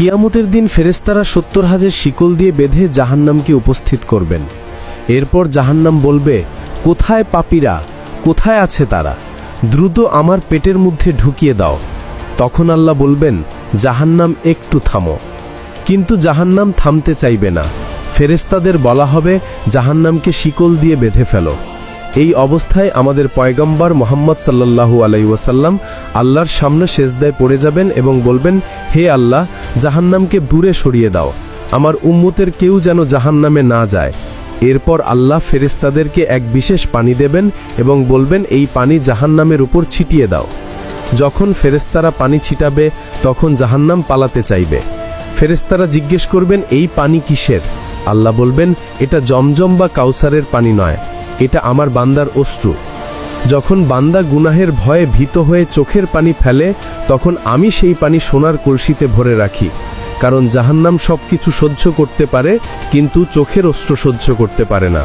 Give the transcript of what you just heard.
কিয়ামতের দিন ফেরেস্তারা সত্তর হাজার শিকল দিয়ে বেঁধে জাহান্নামকে উপস্থিত করবেন। এরপর জাহান্নাম বলবে, কোথায় পাপীরা? কোথায় আছে তারা? দ্রুত আমার পেটের মধ্যে ঢুকিয়ে দাও। তখন আল্লাহ বলবেন, জাহান্নাম একটু থামো। কিন্তু জাহান্নাম থামতে চাইবে না। ফেরেস্তাদের বলা হবে, জাহান্নামকে শিকল দিয়ে বেঁধে ফেলো। এই অবস্থায় আমাদের পয়গম্বর মোহাম্মদ সাল্লাল্লাহু আলাই ওয়াসাল্লাম আল্লাহর সামনে সেজদায় পড়ে যাবেন এবং বলবেন, হে আল্লাহ, জাহান্নামকে দূরে সরিয়ে দাও। আমার উম্মতের কেউ যেন জাহান্নামে না যায়। এরপর আল্লাহ ফেরেস্তাদেরকে এক বিশেষ পানি দেবেন এবং বলবেন, এই পানি জাহান্নামের উপর ছিটিয়ে দাও। যখন ফেরেস্তারা পানি ছিটাবে, তখন জাহান্নাম পালাতে চাইবে। ফেরেস্তারা জিজ্ঞেস করবেন, এই পানি কিসের? আল্লাহ বলবেন, এটা জমজম বা কাউসারের পানি নয়। এটা আমার বান্দার অশ্রু। যখন বান্দা গুনাহের ভয়ে ভীত হয়ে চোখের পানি ফেলে, তখন আমি সেই পানি সোনার কলসিতে ভরে রাখি। কারণ জাহান্নাম সব কিছু সহ্য করতে পারে, কিন্তু চোখের অস্ত্র সহ্য করতে পারে না।